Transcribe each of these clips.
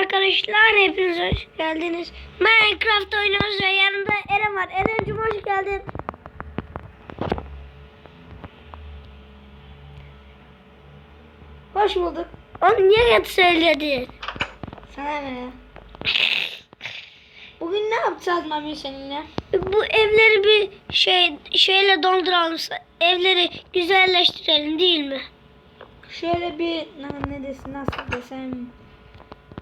arkadaşlar, hepiniz hoş geldiniz. Minecraft oynuyoruz ve yanımda Eren var. Eren'cim hoş geldin. Hoş bulduk. Onu niye hep söyledin? Sana ne? Bugün ne yapacağız Mami seninle? Bu evleri bir şey şeyle dolduralım. Evleri güzelleştirelim değil mi? Şöyle bir ne, ne desin nasıl desem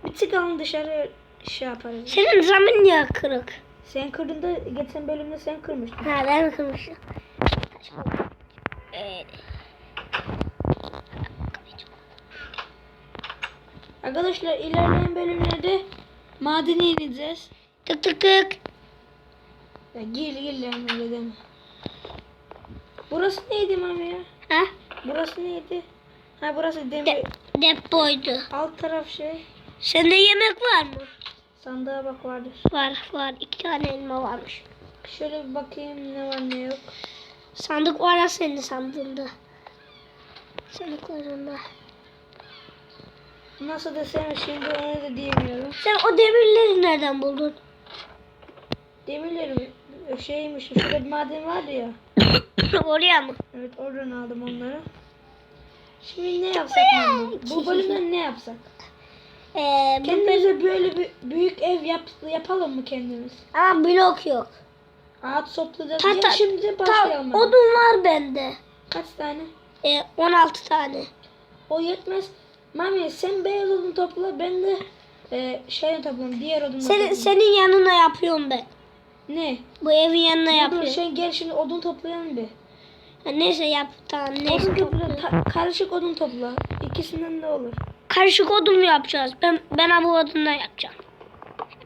bir çıkalım dışarı şey yaparız. Senin zamin niye kırık? Sen kırdın da geçen bölümde sen kırmıştın. Ha ben kırmışım. Evet. Arkadaşlar ilerleyen bölümlerde madene ineceğiz. Tık tık tık. Ya gir gir lan öyle deme. Burası neydi Mami ya? Ha? Burası neydi? Ha burası demir. De depoydu. Alt taraf şey. Sende yemek var mı? Sandığa bak vardır. Var var. iki tane elma varmış. Şöyle bir bakayım ne var ne yok. Sandık var ya senin sandığında. Sandıklarında. Nasıl desem şimdi onu da diyemiyorum. Sen o demirleri nereden buldun? Demirlerim şeymiş şurada bir maden vardı ya. Oraya mı? Evet oradan aldım onları. Şimdi ne yapsak? Bu bölümden ne yapsak? Ee, Kendimize böyle bir büyük ev yap, yapalım mı kendimiz? Aa blok yok. Ağaç toplayacağız. Ta, Ya ta, şimdi ta, başlayalım. hadi. odun var bende. Kaç tane? Ee, 16 tane. O yetmez. Mami sen beyaz odun topla ben de e, şey toplarım diğer odun Senin, toplarım. senin yanına yapıyorum ben. Ne? Bu evin yanına Dur, yapıyorum. Şey, gel şimdi odun toplayalım bir. Ha, neyse yap tamam neyse. Odun topla. ta- karışık odun topla. İkisinden de olur. Karışık odun mu yapacağız? Ben ben bu odunla yapacağım.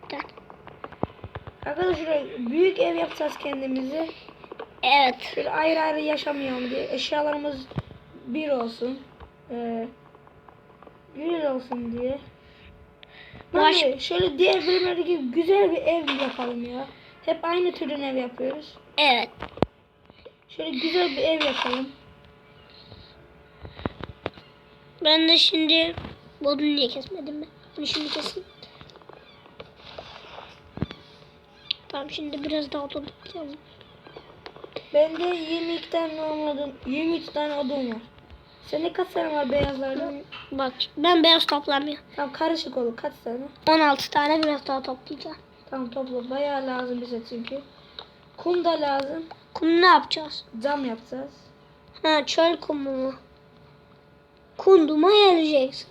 Tane. Arkadaşlar büyük ev yapacağız kendimize. Evet. Böyle ayrı ayrı yaşamayalım diye. Eşyalarımız bir olsun. Ee, bir olsun diye. Baş- şöyle diğer bölümlerdeki güzel bir ev yapalım ya. Hep aynı türden ev yapıyoruz. Evet. Şöyle güzel bir ev yapalım. Ben de şimdi bu odunu niye kesmedim ben? Bunu şimdi keseyim. Tamam şimdi biraz daha odun toplayalım. Bende 22 tane normal odun, 23 tane odun var. Sende kaç tane var beyazlardan? Bak ben beyaz toplamıyorum. Tamam karışık olur kaç tane? 16 tane biraz daha toplayacağım. Tamam topla bayağı lazım bize çünkü. Kum da lazım. Kum ne yapacağız? Cam yapacağız. Ha çöl kumu mu? Kunduma geleceksin.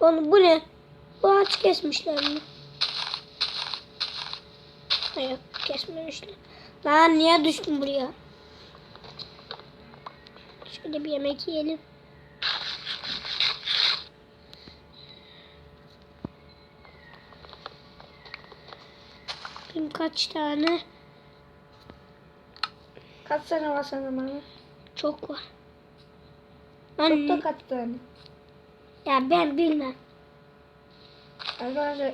Onu bu ne? Bu ağaç kesmişler mi? Hayır kesmemişler. Lan niye düştüm buraya? Şöyle bir yemek yiyelim. Benim kaç tane? Kaç tane var sende bana? Çok var. Çok Lan, da kaç tane? Ya ben bilmem. Arkadaşlar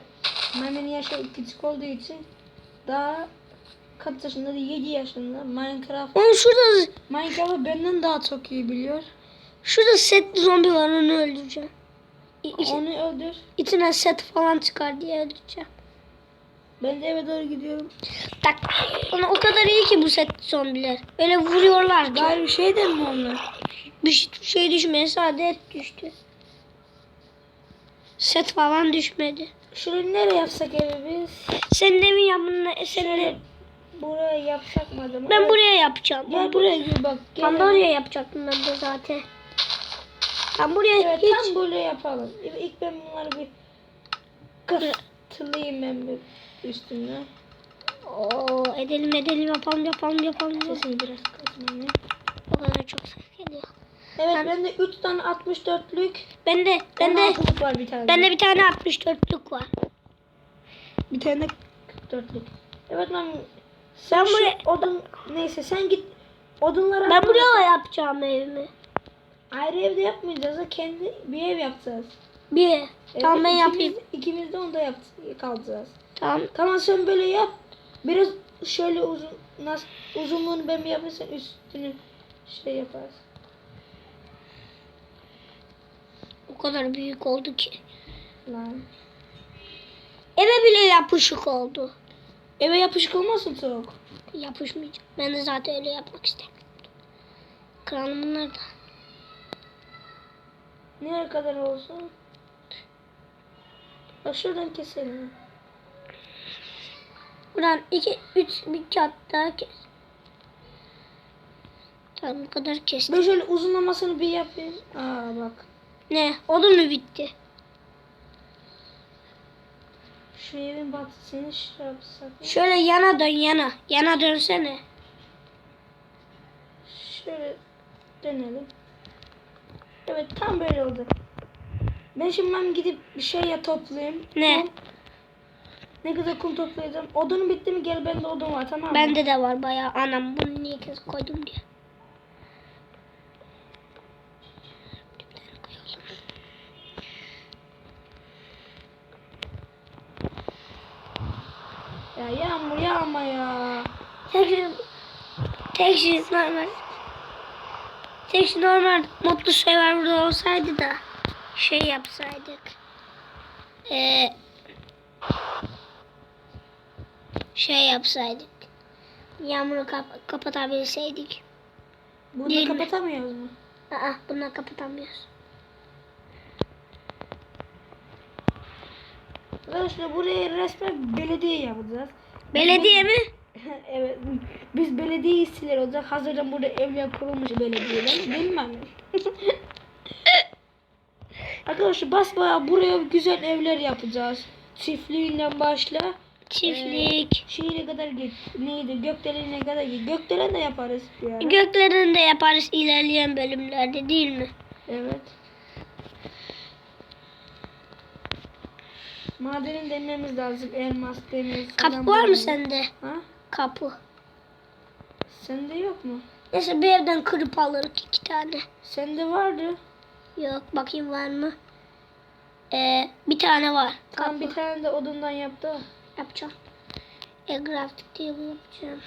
benim yaşı küçük olduğu için daha kaç yaşında? 7 yaşında. Minecraft Oğlum şurada Minecraft'ı benden daha çok iyi biliyor. şurada set zombi var onu öldüreceğim. İ- Onu öldür. İçine set falan çıkar diye öldüreceğim. Ben de eve doğru gidiyorum. Tak. Ona o kadar iyi ki bu set zombiler. Öyle vuruyorlar ki. Galiba şey de mi onlar? Bir şey- şey düşmedi sadece et düştü. Set falan düşmedi. Şurayı nereye yapsak evi biz? Senin evin yanına senin Buraya yapsak mı acaba? Ben buraya yapacağım. Gel buraya gir bak. Gel. Tam da oraya yapacaktım ben de zaten. Ben buraya Evet hiç tam buraya yapalım. İlk ben bunları bir kırtılayayım ben bir üstüne. Oo, edelim edelim yapalım yapalım yapalım. Sesini biraz kısmayayım. O kadar çok ses geliyor. Evet Ben- bende 3 tane 64'lük. Ben de ben de 16'lık var bir tane. bende bir tane 64'lük var. bir tane 44'lük. Evet lan sen şu buraya- odun neyse sen git odunları Ben buraya yapacağım evimi. ayrı evde yapmayacağız da kendi bir ev yapacağız. Bir. Evet, Tamam ben ikimiz- yapayım. İkimiz de onda yap kalacağız. Tamam. Tamam sen böyle yap. Biraz şöyle uzun nasıl uzunluğunu ben bir yapayım sen üstünü şey yaparsın. O kadar büyük oldu ki. Lan. Eve bile yapışık oldu. Eve yapışık olmasın soğuk. Yapışmayacak. Ben de zaten öyle yapmak istemiyorum. Kralım bunlar da. Nereye kadar olsun? Bak şuradan keselim. Buradan iki, üç, bir kat daha kes. Tamam bu kadar kestim. Ben şöyle uzunlamasını bir yapayım. Aa bak. Ne? Odun mu bitti? Şu evin batısını yapsak. Şöyle yana dön yana. Yana dönsene. Şöyle dönelim. Evet tam böyle oldu. Ben şimdi ben gidip bir şey ya toplayayım. Ne? Ne kadar kum toplayacağım. Odunun bitti mi gel bende odun var tamam mı? Bende de var bayağı. Anam bunu niye kes koydum diye. Ya yağmur yağma ya. Tek şey, tek şey normal. Tek şey normal mutlu sever burada olsaydı da şey yapsaydık. Ee, şey yapsaydık. Yağmuru kap- kapatabilseydik. Bunu Değil kapatamıyoruz mu? Aa, bunları kapatamıyoruz. Arkadaşlar buraya resmen belediye yapacağız. Belediye mi? evet. Biz belediye işçiler olacak. Hazırdan burada evler kurulmuş belediyeden. Değil mi? Arkadaşlar basbayağı buraya güzel evler yapacağız. Çiftliğinden başla. Çiftlik. Şehire kadar git. Neydi? Gökdelen'e kadar git. Gökdelen de yaparız ara. Göklerini de yaparız ilerleyen bölümlerde değil mi? Evet. Madenin dememiz lazım. Elmas, demir. Kapı var mı sende? Ha? Kapı. Sende yok mu? Neyse bir evden kırıp alırız iki tane. Sende vardı. Yok bakayım var mı? Ee, bir tane var. Tam Kapı. bir tane de odundan yaptı. Yapacağım. E grafik diye yapacağım.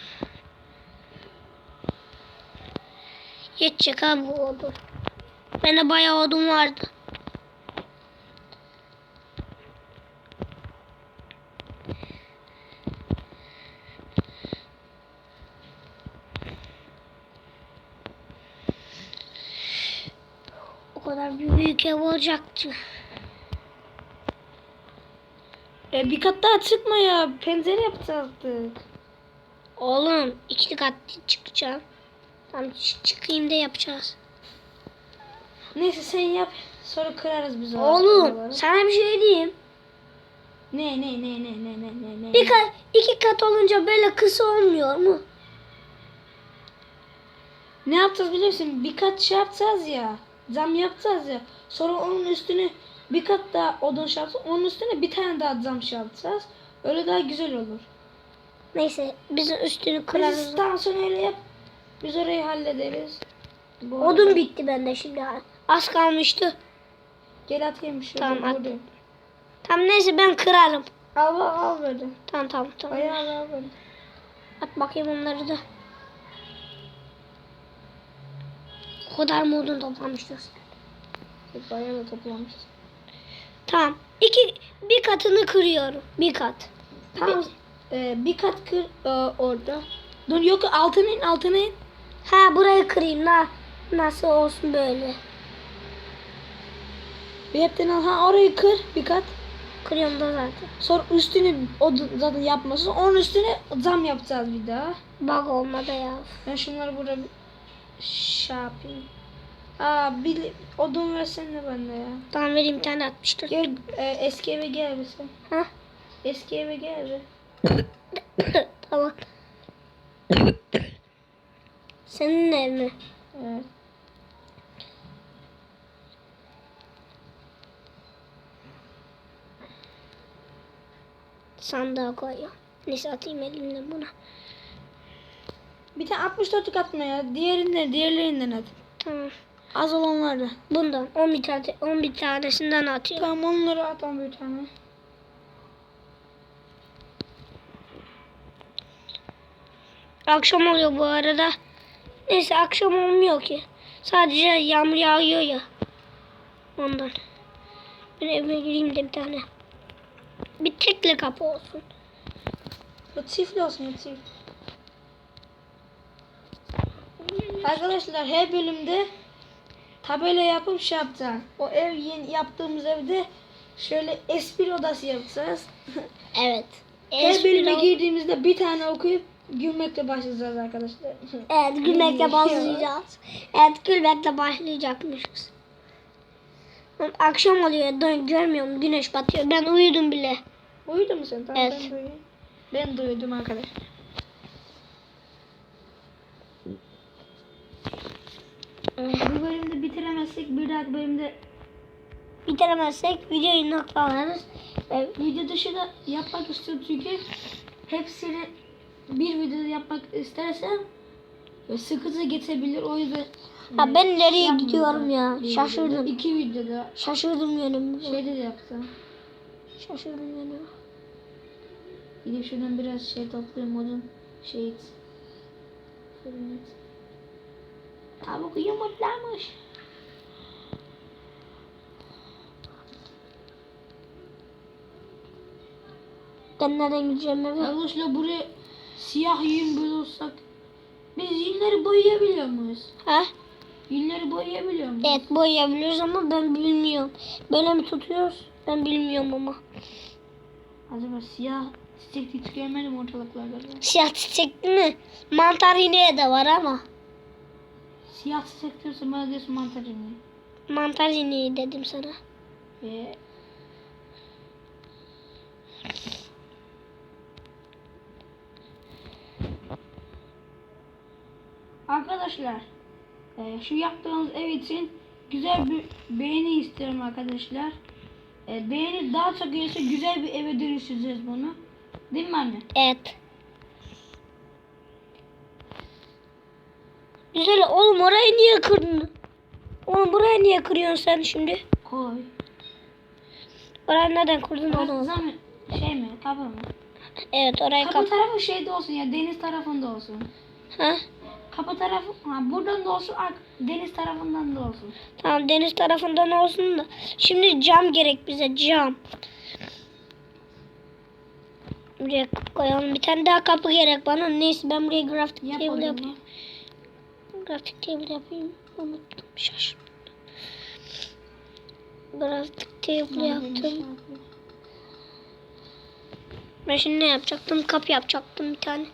Yetecek ha bu odun. Bende bayağı odun vardı. O ev olacaktı. E, bir kat daha çıkma ya. Pencere yapacaktık. Oğlum iki kat çıkacağım. Tamam ç- çıkayım da yapacağız. Neyse sen yap. Sonra kırarız biz o Oğlum oraları. sana bir şey diyeyim. Ne ne ne ne ne ne ne ne. Bir kat, iki kat olunca böyle kısa olmuyor mu? Ne yapacağız biliyor musun? Bir kat şey yapacağız ya. Cam yapacağız ya. Sonra onun üstüne bir kat daha odun şey yapacağız. Onun üstüne bir tane daha cam şey yapacağız. Öyle daha güzel olur. Neyse biz üstünü kırarız. Biz daha sonra öyle yap. Biz orayı hallederiz. Bu Odun arada- bitti bende şimdi. Az kalmıştı. Gel atayım şu. Tamam, at. Tamam neyse ben kırarım. Al al böyle. Tamam tamam tamam. Bayağı al al böyle. At bakayım onları da. O kadar mı odun toplamışız? Bayağı da toplamışız. Tamam. İki, bir katını kırıyorum. Bir kat. Tamam. Ee, bir kat kır e, orada. Dur yok altına in altına in. Ha burayı kırayım. Na, nasıl olsun böyle. Bir hepten al. Ha orayı kır bir kat. Kırıyorum da zaten. Sonra üstünü odun zaten yapmasın. Onun üstüne cam yapacağız bir daha. Bug olmadı ya. Ben şunları burada bir şey yapayım. Aa bir odun versene bende ya. Tamam vereyim bir tane 64. Gel e, eski eve gel bir sen. Ha? Eski eve gel bir. tamam. Senin ev mi? Evet. Sandığa koyuyorum. Neyse atayım elimden buna. Bir tane 64'lük atma ya. Diğerinden, diğerlerinden at. Tamam. Az olanları. Bundan 11 tane 11 tanesinden atıyorum. Tamam onları at on bir tane. Akşam oluyor bu arada. Neyse akşam olmuyor ki. Sadece yağmur yağıyor ya. Ondan. Ben eve gireyim de bir tane. Bir tekli kapı olsun. Bu çiftli olsun bu çift. Arkadaşlar her bölümde tabela yapıp şey yapacağız. O ev yeni yaptığımız evde şöyle espri odası yapacağız. Evet. her bölüme girdiğimizde bir tane okuyup gülmekle başlayacağız arkadaşlar. Evet gülmekle başlayacağız. Evet gülmekle başlayacakmışız. Akşam oluyor dön görmüyorum güneş batıyor. Ben uyudum bile. Uyudun mu sen? Tamam Evet. ben de uyuyayım. Ben de uyudum arkadaşlar. Bu bölümde bitiremezsek bir dahaki bölümde Bitiremezsek videoyu noktalarız. e, video dışı da yapmak istiyorum çünkü hepsini bir videoda yapmak istersem e, sıkıntı geçebilir o yüzden Ha ben nereye yapmayacağım. gidiyorum ya? Bir Şaşırdım. videoda, iki videoda Şaşırdım yönümü. şeyde de yapsam. Şaşırdım yönümü. Gidip şuradan biraz şey toplayayım odun şey Fırın et. Tavuk yumurtlamış. Ben nereden gideceğim eve? Arkadaşlar buraya siyah yün bulursak biz yünleri boyayabiliyor muyuz? Ha? Yünleri boyayabiliyor muyuz? Evet boyayabiliyoruz ama ben bilmiyorum. Böyle mi tutuyoruz? Ben bilmiyorum ama. Acaba siyah çiçek hiç görmedim ortalıklarda. Siyah çiçekli mi? Mantar ineği de var ama. Siyah çiçek diyorsa bana diyorsun mantarını. Mantar ineği dedim sana. Ve Arkadaşlar e, şu yaptığınız ev için güzel bir beğeni istiyorum arkadaşlar. E, beğeni daha çok gelirse güzel bir eve dönüştüreceğiz bunu. Değil mi anne? Evet. Güzel oğlum orayı niye kırdın? Oğlum burayı niye kırıyorsun sen şimdi? Koy. Orayı neden kırdın zaman şey mi? Kapı mı? Evet orayı Kapı kap. tarafı şeyde olsun ya deniz tarafında olsun. Ha? Kapı tarafı ha, buradan da olsun deniz tarafından da olsun. Tamam deniz tarafından olsun da. Şimdi cam gerek bize cam. Buraya koyalım. Bir tane daha kapı gerek bana. Neyse ben buraya grafik table onu. yapayım. Grafik table yapayım. Unuttum. Şaşırdım. Grafik table yaptım. Ben şimdi ne yapacaktım? Kapı yapacaktım bir tane.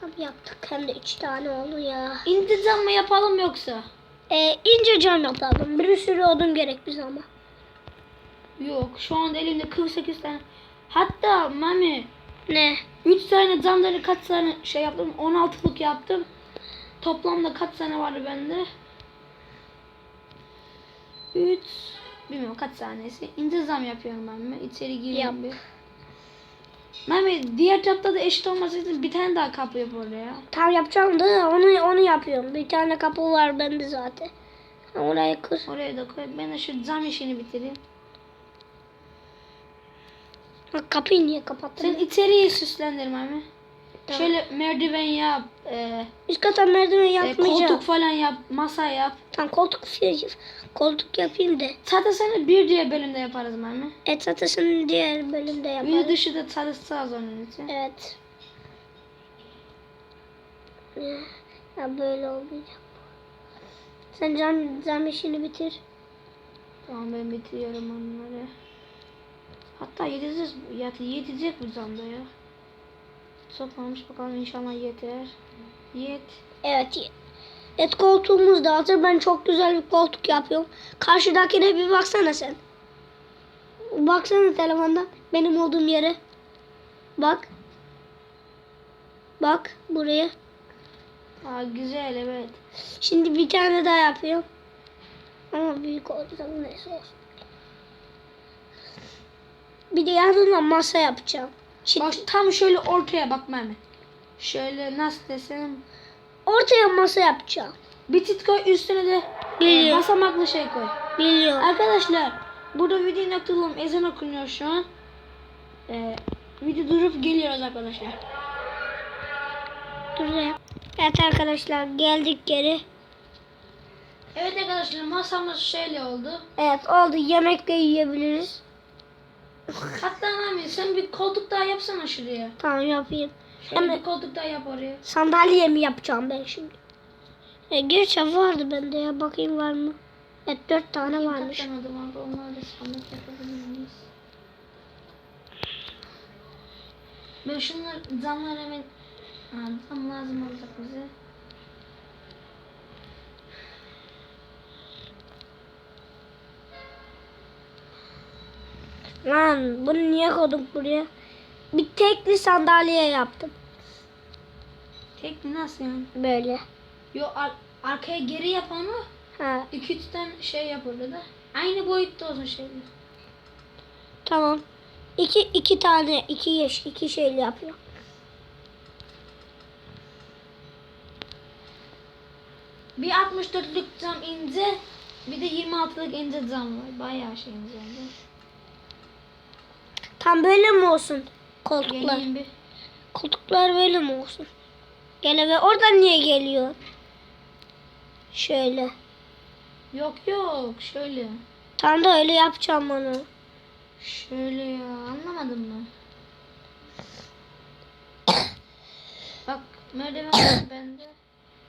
Tam yaptık. Hem de üç tane oldu ya. İntizam mı yapalım yoksa? Ee, ince cam yapalım. Bir sürü odun gerek bize ama. Yok şu anda elimde 48 tane. Hatta mami Ne? 3 tane camları kaç tane şey yaptım? 16'lık yaptım. Toplamda kaç tane vardı bende? 3 bilmiyorum kaç tanesi. İntizam yapıyorum mami. İçeri giriyorum Yap. bir. Mami diğer çapta da eşit olması için bir tane daha kapı yap oraya. Tam yapacağım da onu onu yapıyorum. Bir tane kapı var bende zaten. Orayı kır. Oraya da koy. Ben de şu cam işini bitireyim. Bak kapıyı niye kapattın? Sen içeriği süslendir mami. Tamam. Şöyle merdiven yap. E, Üst kata merdiven e, yapmayacağım. koltuk falan yap. Masa yap. Tam koltuk koltuk yapayım da. Çatısını bir diğer bölümde yaparız mami. Et satışını diğer bölümde Video yaparız. dışı da çalışacağız onun için. Evet. Ya böyle olmayacak. Sen cam, cam işini bitir. Tamam ben bitiriyorum onları. Hatta yeteceğiz, yet, yetecek bu zamda ya. Olmuş bakalım inşallah yeter. Yet. Evet. Et koltuğumuz da hazır. Ben çok güzel bir koltuk yapıyorum. Karşıdakine bir baksana sen. Baksana telefonda benim olduğum yere. Bak. Bak buraya. Aa, güzel evet. Şimdi bir tane daha yapıyorum. Ama büyük olacak neyse olsun. Bir de yanına masa yapacağım. Şimdi Bak tam şöyle ortaya bak Mehmet. Şöyle nasıl desem. ortaya masa yapacağım. Bir tit koy üstüne de e, Biliyorum. basamaklı şey koy. Biliyorum. Arkadaşlar burada video noktalım ezan okunuyor şu an. Ee, video durup geliyoruz arkadaşlar. Dur. Evet arkadaşlar geldik geri. Evet arkadaşlar masamız şöyle oldu. Evet oldu. Yemek de yiyebiliriz. Hatta Mami sen bir koltuk daha yapsana şuraya. Tamam yapayım. Şöyle Hemen- bir koltuk daha yap oraya. Sandalye mi yapacağım ben şimdi? E, gerçi vardı bende ya. Bakayım var mı? Evet dört tane varmış. Katamadım abi onlarla sandık yapabilir miyiz? Ben şunları camlar hemen ha, cam lazım olacak bize. Lan bunu niye koyduk buraya? Bir tekli sandalye yaptım. Tek mi nasıl yani? Böyle. Yo ar- arkaya geri yap onu. Ha İki üç tane şey yap orada da. Aynı boyutta olsun şeyler. tamam. İki, iki tane iki yaş iki şeyli yapıyor. Bir 64'lük cam ince, bir de 26'lık ince cam var. Bayağı şey ince. Tam böyle mi olsun koltuklar? Geleyim. Koltuklar böyle mi olsun? Gele ve oradan niye geliyor? Şöyle. Yok yok şöyle. Tam da öyle yapacağım onu. Şöyle ya anlamadın mı? Bak merdiven var bende.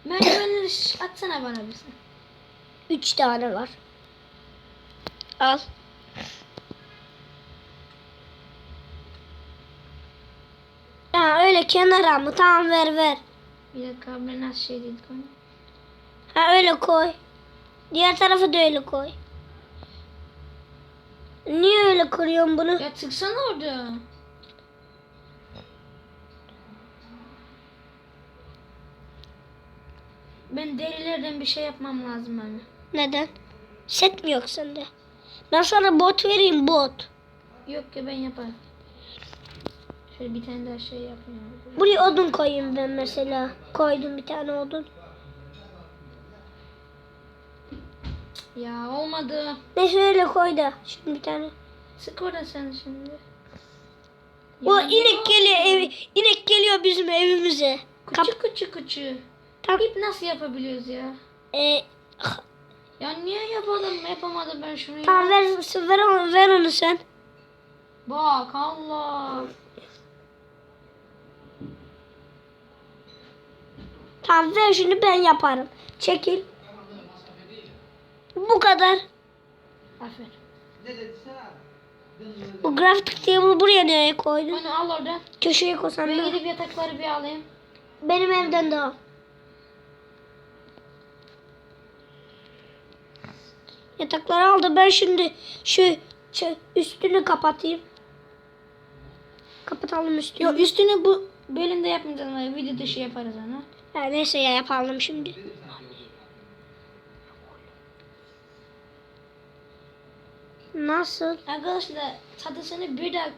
Merdivenleri atsana bana bir sen. Üç tane var. Al. Ha öyle kenara mı? Tamam ver ver. Bir dakika ben nasıl şey dedik onu. Ha öyle koy. Diğer tarafı da öyle koy. Niye öyle kırıyorsun bunu? Ya çıksana orada. Ben derilerden bir şey yapmam lazım hani. Neden? Set mi yok sende? Ben sana bot vereyim bot. Yok ki ben yaparım. Şöyle bir tane daha şey yapayım. Buraya odun koyayım ben mesela. Koydum bir tane odun. Ya olmadı. Neyse öyle koy da. Şimdi bir tane. Sık orada sen şimdi. O Ya inek geliyor evi. inek geliyor bizim evimize. Kap Küçük küçük küçük. Tam- İp nasıl yapabiliyoruz ya? e, Ya niye yapalım yapamadım ben şunu tamam ya. ver, ver, onu, ver onu sen. Bak Allah. Tamam ver şunu ben yaparım. Çekil. Bu kadar. Aferin. Bu grafik table buraya nereye koydun? Onu al oradan. Köşeye koysan Ben da. gidip yatakları bir alayım. Benim evden de al. Yatakları aldı. Ben şimdi şu, şu üstünü kapatayım. Kapatalım üstünü. Yok üstünü bu bölümde yapmayacağız. Video dışı yaparız onu. Ha, neyse ya yapalım şimdi. Nasıl? Arkadaşlar çatısını bir dakika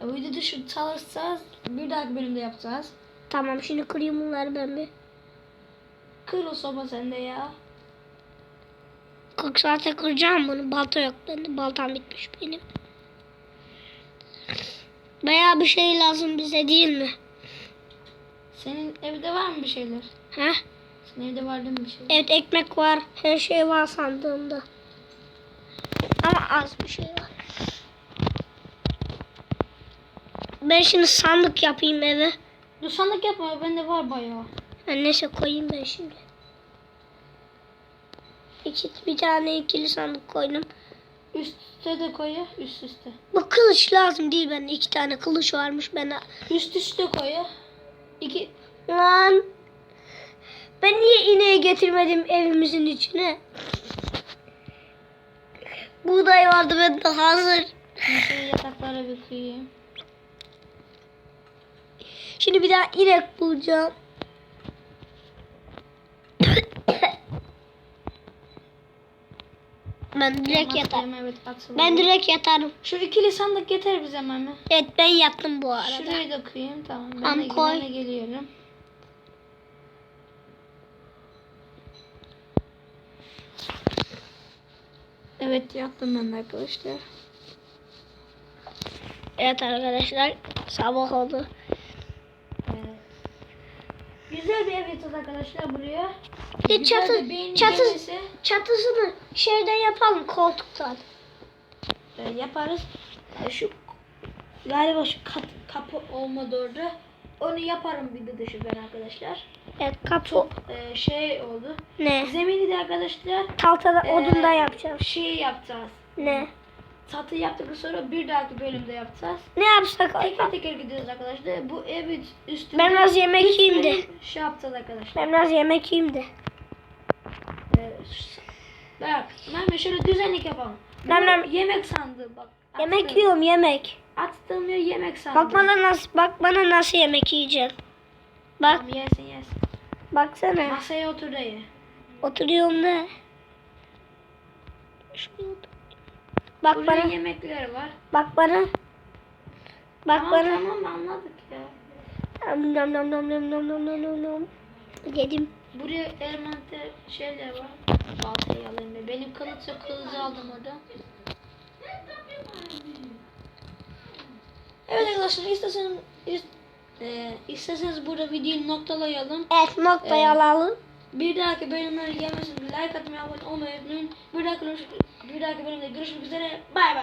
ya, video dışı çalışacağız. Bir dahaki bölümde yapacağız. Tamam şimdi kırayım bunları ben bir. Kır o soba sende ya. 40 saate kıracağım bunu. Balta yok bende. Baltam bitmiş benim. Bayağı bir şey lazım bize değil mi? Senin evde var mı bir şeyler? Heh. Senin evde vardı mı bir şey? Evet ekmek var. Her şey var sandığımda. Ama az bir şey var. Ben şimdi sandık yapayım eve. Dur sandık yapma bende var bayağı. Ben neyse koyayım ben şimdi. İki, bir tane ikili sandık koydum. Üste de koy ya üst üste. Bu kılıç lazım değil bende. iki tane kılıç varmış ben. Üst üste koy ya. İki Lan. Ben niye ineği getirmedim evimizin içine? Buğday vardı bende hazır. ben şöyle yataklara bir. Şimdi bir daha inek bulacağım. Ben direkt yatarım. Evet. Ben direkt yatarım. Şu ikili sandık yeter bize Mami. Evet ben yattım bu arada. Şurayı da koyayım tamam. Ben Tamam, de koy. geliyorum. Evet yaptım ben arkadaşlar. Evet arkadaşlar sabah oldu. Güzel bir ev yapacağız arkadaşlar buraya. Bir Güzel çatı, bir çatı, gelirse, çatısını şeyden yapalım koltuktan. e, yaparız. e, şu galiba şu kat, kapı olmadı orada. Onu yaparım video dışı ben arkadaşlar. Evet kapı. E, şey oldu. Ne? Zemini de arkadaşlar Tahtada Ee, odunda yapacağız. şey yapacağız. Ne? Satı yaptıktan sonra bir dahaki bölümde yapacağız. Ne yapsak? Teker teker gidiyoruz arkadaşlar. Bu evin üstünde Ben biraz yemek yiyeyim de. Şey yapacağız arkadaşlar. Ben biraz yemek yiyeyim de. Ee, bak Mehmet şöyle düzenlik yapalım. Ben- ben- yemek sandığı bak. Yemek yiyorum yemek. Attığım yer yemek sandığı. Bak bana nasıl bak bana nasıl yemek yiyeceğim. Bak Tamam, yesin yesin. baksana. Masaya otur da ye. Oturuyorum da. Şuraya otur. Bak Burada bana. yemekler var. Bak bana. Bak tamam bana. tamam anladık ya. Nom nom nom nom nom nom nom nom nom. Yedim. Buraya elementer şeyler var. Baltayı alayım ben. Benim kılıç yok kılıcı aldım oradan. Evet arkadaşlar isterseniz is, e, isterseniz burada videoyu noktalayalım. Evet noktayı Ee, alalım. Bir dahaki bölümlere gelmesiniz like atmayı abone olmayı unutmayın. Bir dahaki, bir dahaki bölümde görüşmek üzere. Bay bay.